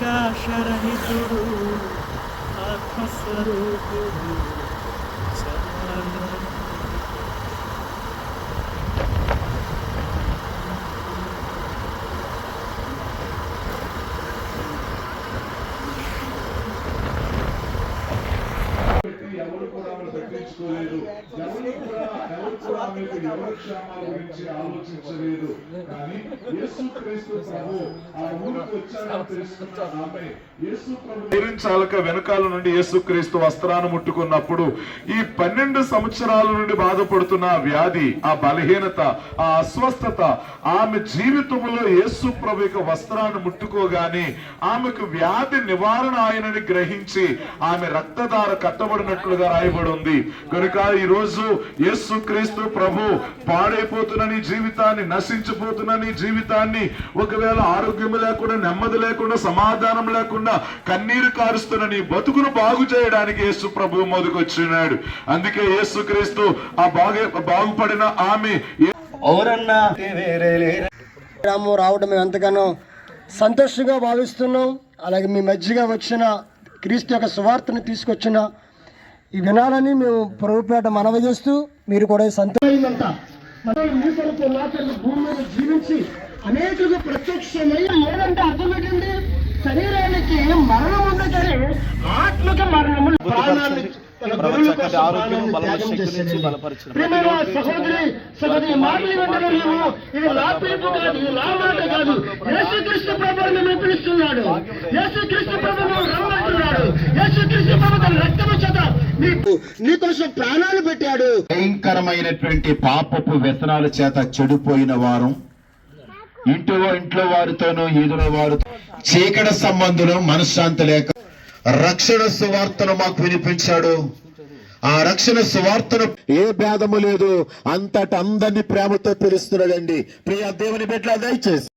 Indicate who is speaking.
Speaker 1: ప్రకాశరహితుడు ఆత్మస్వరూపుడు చల్లని
Speaker 2: ఎవరు కూడా ఆమెను పట్టించుకోలేదు ఎవరు కూడా ఎవరు కూడా ఆమెకు ఎవరి క్షేమాల గురించి ఆలోచించలేదు కానీ యేసు క్రీస్తు ప్రభు ఆ చాలక వెనకాల నుండి యేసుక్రీస్తు వస్త్రాన్ని ముట్టుకున్నప్పుడు ఈ పన్నెండు సంవత్సరాల నుండి బాధపడుతున్న వ్యాధి ఆ బలహీనత ఆ అస్వస్థత ఆమె జీవితంలో యేసు ప్రభు యొక్క వస్త్రాన్ని ముట్టుకోగానే ఆమెకు వ్యాధి నివారణ ఆయనని గ్రహించి ఆమె రక్తధార కట్టబడినట్లుగా రాయబడి ఉంది. కనుక ఈ రోజు ప్రభు పాడైపోతున్న నీ జీవితాన్ని నశించిపోతున్న నీ జీవితాన్ని ఒకవేళ ఆరోగ్యం లేకుండా నెమ్మది లేకుండా సమాధానం లేకుండా కన్నీరు కారుస్తున్న నీ బతుకును బాగు చేయడానికి యేసు ప్రభు మొదకొచ్చినాడు అందుకే యేసు క్రీస్తు ఆ బాగే బాగుపడిన ఆమె
Speaker 3: ఎవరన్నా
Speaker 4: గ్రామం రావడం మేము ఎంతగానో సంతోషంగా భావిస్తున్నాం. అలాగే మీ మధ్యగా వచ్చిన క్రీస్తు యొక్క సువార్తను తీసుకొచ్చిన ఈ వినాలని మేము ప్రభుపేట మనవి చేస్తూ మీరు కూడా భూమి మీద జీవించి అనేకులకు ప్రత్యక్షమై ఏదంటే అర్థం ఏంటండి శరీరానికి మరణం ఉంది కానీ ఆత్మక మరణము ప్రాణాన్ని సహోదరి సహోదరి మాటలు వింటున్న నీవు ఇది నా పిలుపు కాదు ఇది నా మాట కాదు. యేసుక్రీస్తు ప్రభువు మిమ్మల్ని పిలుస్తున్నాడు. యేసుక్రీస్తు ప్రభువు రమ్మంటున్నాడు. యేసుక్రీస్తు ప్రభు తన రక్తము చేత నీకు నీకోసం ప్రాణాలు పెట్టాడు.
Speaker 5: భయంకరమైనటువంటి పాపపు వ్యసనాల చేత చెడిపోయిన వారు. ఇంట్లో ఇంట్లో వారితోనూ ఈదుల వారితో. చీకట సంబంధులు మనశ్శాంతి లేక. రక్షణ సువార్తను మాకు వినిపించాడు. ఆ రక్షణ సువార్తను ఏ భేదము లేదు. అంతట అందరినీ ప్రేమతో పిలుస్తున్నాడండి. ప్రియ దేవుని బిడ్డ దయచేసి.